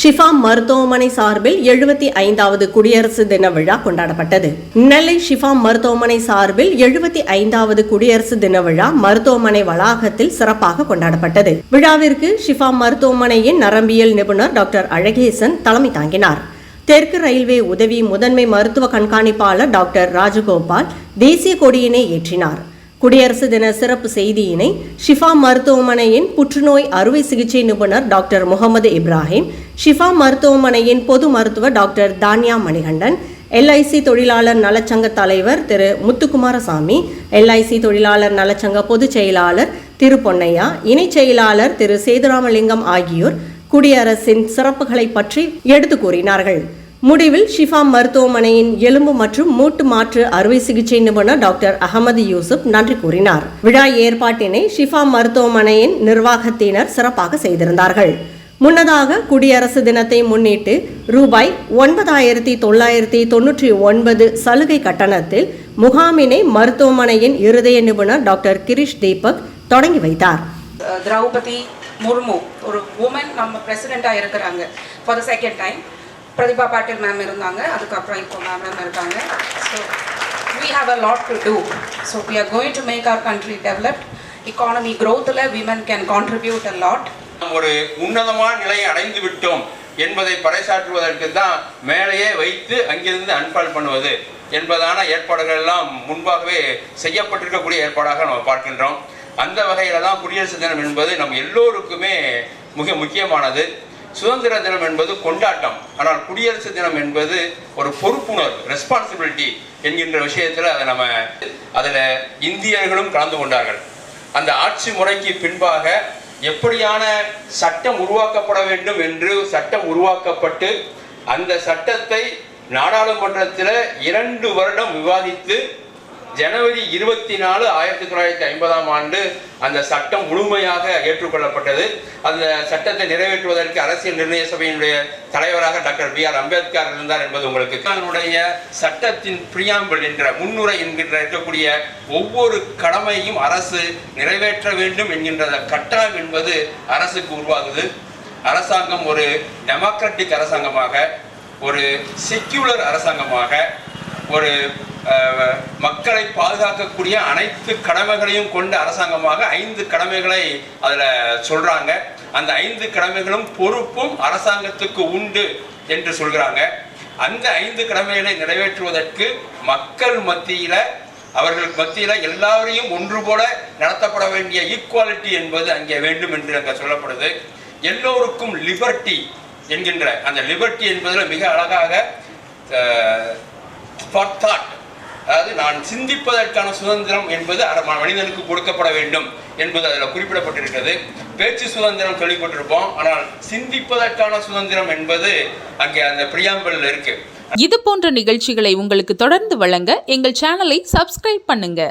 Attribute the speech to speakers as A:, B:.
A: ஷிஃபா மருத்துவமனை சார்பில் எழுபத்தி ஐந்தாவது குடியரசு தின விழா கொண்டாடப்பட்டது. நெல்லை ஷிஃபா மருத்துவமனை சார்பில் எழுபத்தி ஐந்தாவது குடியரசு தின விழா மருத்துவமனை வளாகத்தில் சிறப்பாக கொண்டாடப்பட்டது. விழாவிற்கு ஷிஃபா மருத்துவமனையின் நரம்பியல் நிபுணர் டாக்டர் அழகேசன் தலைமை தாங்கினார். தெற்கு ரயில்வே உதவி முதன்மை மருத்துவ கண்காணிப்பாளர் டாக்டர் ராஜகோபால் தேசிய கொடியினை ஏற்றினார். குடியரசு தின சிறப்பு செய்தியினை ஷிஃபா மருத்துவமனையின் புற்றுநோய் அறுவை சிகிச்சை நிபுணர் டாக்டர் முகமது இப்ராஹிம் ஷிஃபா மருத்துவமனையின் பொது மருத்துவர் டாக்டர் தானியா மணிகண்டன் எல்ஐசி தொழிலாளர் நலச்சங்க தலைவர் திரு முத்துக்குமாரசாமி எல்ஐசி தொழிலாளர் நலச்சங்க பொதுச் செயலாளர் திரு பொன்னையா இணைச் செயலாளர் திரு சேதுராமலிங்கம் ஆகியோர் குடியரசின் சிறப்புகளை பற்றி எடுத்து கூறினார்கள். முடிவில் ஷிஃபா மருத்துவமனையின் எலும்பு மற்றும் மூட்டு மாற்று அறுவை சிகிச்சை நிபுணர் டாக்டர் அகமது யூசுப் நன்றி கூறினார். விழா ஏற்பாட்டினை ஷிஃபா மருத்துவமனையின் நிர்வாகத்தினர் சிறப்பாக செய்திருந்தார்கள். முன்னதாக குடியரசு தினத்தை முன்னிட்டு ரூபாய் ஒன்பதாயிரத்தி தொள்ளாயிரத்தி தொன்னூற்றி ஒன்பது சலுகை கட்டணத்தில் முகாமினை மருத்துவமனையின் இருதய நிபுணர் டாக்டர் கிரிஷ் தீபக் தொடங்கி வைத்தார்.
B: திரௌபதி முர்மு ஒரு உமன் நம்ம பிரசிடெண்ட்டாக இருக்கிறாங்க. For the second time Pratibha Patil ma'am இருந்தாங்க. அதுக்கப்புறம் இப்போ மேம் மேம் இருக்காங்க. So we have a lot to do so we are going to make our country developed economy க்ரோத்தில் women can contribute a
C: lot ஒரு உன்னதமான நிலையை அடைந்து விட்டோம் என்பதை பறைசாற்றுவதற்கு தான் மேலேயே வைத்து அங்கிருந்து அன்பால் பண்ணுவது என்பதான ஏற்பாடுகள் எல்லாம் முன்பாகவே செய்யப்பட்டிருக்கக்கூடிய ஏற்பாடாக நம்ம பார்க்கின்றோம். அந்த வகையில் தான் குடியரசு தினம் என்பது நம் எல்லோருக்குமே மிக முக்கியமானது. சுதந்திர தினம் என்பது கொண்டாட்டம். ஆனால் குடியரசு தினம் என்பது ஒரு பொறுப்புணர்வு ரெஸ்பான்சிபிலிட்டி என்கின்ற விஷயத்தில் அதை நம்ம அதில் இந்தியர்களும் கலந்து கொண்டார்கள். அந்த ஆட்சி முறைக்கு பின்பாக எப்படியான சட்டம் உருவாக்கப்பட வேண்டும் என்று சட்டம் உருவாக்கப்பட்டு அந்த சட்டத்தை நாடாளுமன்றத்தில் இரண்டு வருடம் விவாதித்து ஜனவரி இருபத்தி நாலு ஆயிரத்தி தொள்ளாயிரத்தி ஐம்பதாம் ஆண்டு அந்த சட்டம் முழுமையாக ஏற்றுக்கொள்ளப்பட்டது. அந்த சட்டத்தை நிறைவேற்றுவதற்கு அரசியல் நிர்ணய சபையினுடைய தலைவராக டாக்டர் பி ஆர் அம்பேத்கர் இருந்தார் என்பது உங்களுக்கு அதனுடைய சட்டத்தின் பிரியாம்பல் என்ற முன்னுரை என்கின்ற இருக்கக்கூடிய ஒவ்வொரு கடமையும் அரசு நிறைவேற்ற வேண்டும் என்கின்ற கட்டாயம் என்பது அரசுக்கு உருவாகுது. அரசாங்கம் ஒரு டெமோக்ராட்டிக் அரசாங்கமாக ஒரு செக்யூலர் அரசாங்கமாக ஒரு மக்களை பாதுகாக்கக்கூடிய அனைத்து கடமைகளையும் கொண்ட அரசாங்கமாக ஐந்து கடமைகளை அதில் சொல்கிறாங்க அந்த ஐந்து கடமைகளும் பொறுப்பும் அரசாங்கத்துக்கு உண்டு என்று சொல்கிறாங்க அந்த ஐந்து கடமைகளை நிறைவேற்றுவதற்கு மக்கள் மத்தியில் அவர்கள் மத்தியில் எல்லாரையும் ஒன்று போல நடத்தப்பட வேண்டிய ஈக்குவாலிட்டி என்பது அங்கே வேண்டும் என்று அங்கே சொல்லப்படுது. எல்லோருக்கும் லிபர்ட்டி என்கின்ற அந்த லிபர்ட்டி என்பதில் மிக அழகாக ஃபார் தாட் அதாவது நான் சிந்திப்பதற்கான சுதந்திரம் என்பது அர- மனிதனுக்கு கொடுக்கப்பட வேண்டும் என்பது அதில் குறிப்பிடப்பட்டிருக்கிறது. பேச்சு சுதந்திரம் கேள்விப்பட்டிருப்போம். ஆனால் சிந்திப்பதற்கான சுதந்திரம் என்பது அங்கே அந்த பிரியாம்பல் இருக்கு.
D: இது போன்ற நிகழ்ச்சிகளை உங்களுக்கு தொடர்ந்து வழங்க எங்கள் சேனலை சப்ஸ்கிரைப் பண்ணுங்க.